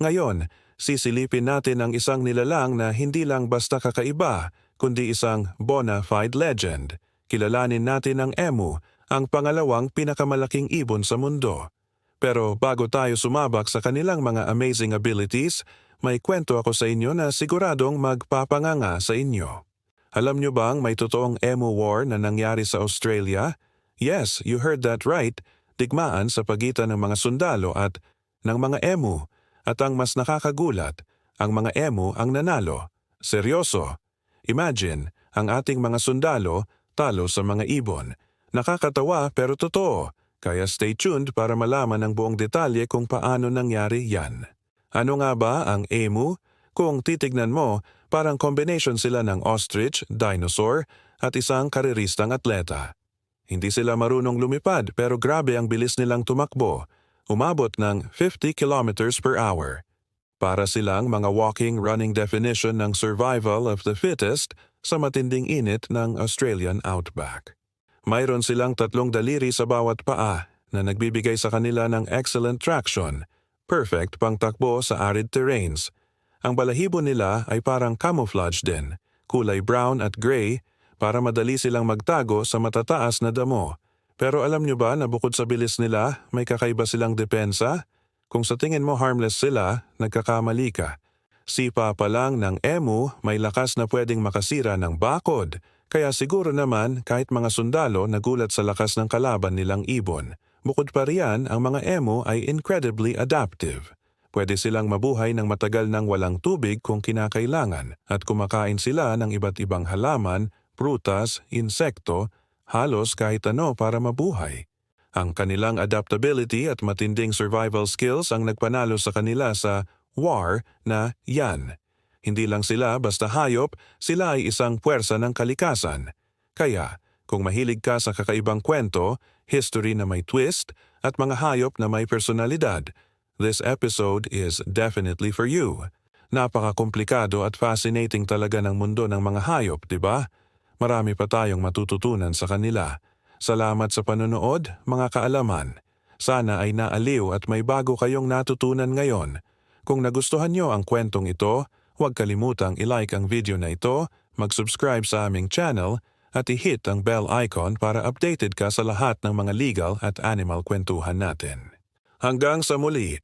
Ngayon, sisilipin natin ang isang nilalang na hindi lang basta kakaiba, kundi isang bona fide legend. Kilalanin natin ang emu, ang pangalawang pinakamalaking ibon sa mundo. Pero bago tayo sumabak sa kanilang mga amazing abilities, may kwento ako sa inyo na siguradong magpapanganga sa inyo. Alam nyo bang may totoong emu war na nangyari sa Australia? Yes, you heard that right. Digmaan sa pagitan ng mga sundalo at ng mga emu. At ang mas nakakagulat, ang mga emu ang nanalo. Seryoso. Imagine, ang ating mga sundalo talo sa mga ibon. Nakakatawa pero totoo. Kaya stay tuned para malaman ang buong detalye kung paano nangyari yan. Ano nga ba ang emu? Kung titignan mo, parang combination sila ng ostrich, dinosaur, at isang kareristang atleta. Hindi sila marunong lumipad pero grabe ang bilis nilang tumakbo. Umabot ng 50 kilometers per hour. Para silang mga walking running definition ng survival of the fittest sa matinding init ng Australian outback. Mayroon silang tatlong daliri sa bawat paa na nagbibigay sa kanila ng excellent traction, perfect pang takbo sa arid terrains. Ang balahibo nila ay parang camouflage din, kulay brown at gray para madali silang magtago sa matataas na damo. Pero alam nyo ba na bukod sa bilis nila, may kakaiba silang depensa? Kung sa tingin mo harmless sila, nagkakamali ka. Sipa pa lang ng emu, may lakas na pwedeng makasira ng bakod. Kaya siguro naman kahit mga sundalo nagulat sa lakas ng kalaban nilang ibon. Bukod pa riyan, ang mga emu ay incredibly adaptive. Pwede silang mabuhay ng matagal ng walang tubig kung kinakailangan at kumakain sila ng iba't ibang halaman, prutas, insekto, halos kahit ano para mabuhay. Ang kanilang adaptability at matinding survival skills ang nagpanalo sa kanila sa war na yan. Hindi lang sila basta hayop, sila ay isang puwersa ng kalikasan. Kaya, kung mahilig ka sa kakaibang kwento, history na may twist, at mga hayop na may personalidad, this episode is definitely for you. Napaka-komplikado at fascinating talaga ng mundo ng mga hayop, di ba? Marami pa tayong matututunan sa kanila. Salamat sa panonood, mga kaalaman. Sana ay naaliw at may bago kayong natutunan ngayon. Kung nagustuhan nyo ang kwentong ito, huwag kalimutang i-like ang video na ito, mag-subscribe sa aming channel, at i-hit ang bell icon para updated ka sa lahat ng mga legal at animal kwentuhan natin. Hanggang sa muli,